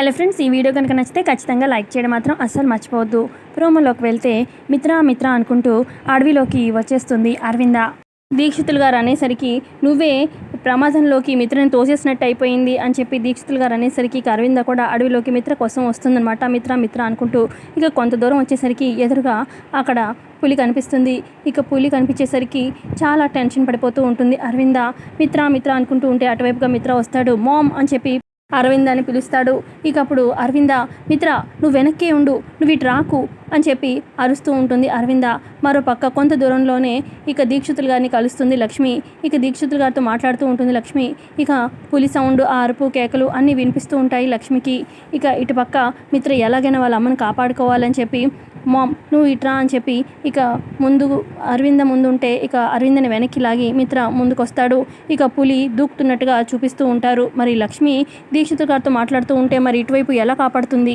Hello friends ఈ video కనుక నచ్చితే ఖచ్చితంగా లైక్ చేయడం మాత్రం అస్సలు మర్చిపోవద్దు. ప్రోమోలోకి వెళ్తే మిత్ర మిత్ర అనుకుంటూ అడవిలోకి వచ్చేస్తుంది అరవింద. దీక్షితులు గారు అనేసరికి నువ్వే ప్రమాదంలోకి మిత్రని తోసేసినట్టు అయిపోయింది అని చెప్పి దీక్షితులు గారు అనేసరికి అరవింద కూడా అడవిలోకి మిత్ర కోసం వస్తుందన్నమాట. మిత్ర మిత్ర అనుకుంటూ ఇక కొంత దూరం వచ్చేసరికి ఎదురుగా అక్కడ పులి కనిపిస్తుంది. ఇక పులి కనిపించేసరికి చాలా టెన్షన్ పడిపోతూ ఉంటుంది అరవింద. మిత్ర మిత్ర అనుకుంటూ ఉంటే అటువైపుగా మిత్ర వస్తాడు. మామ్ అని చెప్పి అరవింద్ అని పిలుస్తాడు. ఇకప్పుడు అరవింద మిత్ర నువ్వు వెనక్కే ఉండు. నువ్వు ఇటు రాకు. అని చెప్పి అరుస్తూ ఉంటుంది. అరవింద మరో పక్క కొంత దూరంలోనే ఇక దీక్షితులు గారిని కలుస్తుంది లక్ష్మి. ఇక దీక్షితులు గారితో మాట్లాడుతూ ఉంటుంది లక్ష్మి. ఇక పులి సౌండ్ ఆ అరుపు కేకలు అన్నీ వినిపిస్తూ ఉంటాయి లక్ష్మికి. ఇక ఇటు పక్క మిత్ర ఎలాగైనా వాళ్ళ అమ్మను కాపాడుకోవాలని చెప్పి మామ్ నువ్వు ఇట్రా అని చెప్పి ఇక ముందు అరవింద ముందుంటే ఇక అరవిందని వెనక్కి లాగి మిత్ర ముందుకొస్తాడు. ఇక పులి దూకుతున్నట్టుగా చూపిస్తూ ఉంటారు. మరి లక్ష్మి దీక్షిత్ గారితో మాట్లాడుతూ ఉంటే మరి ఇటువైపు ఎలా కాపాడుతుంది?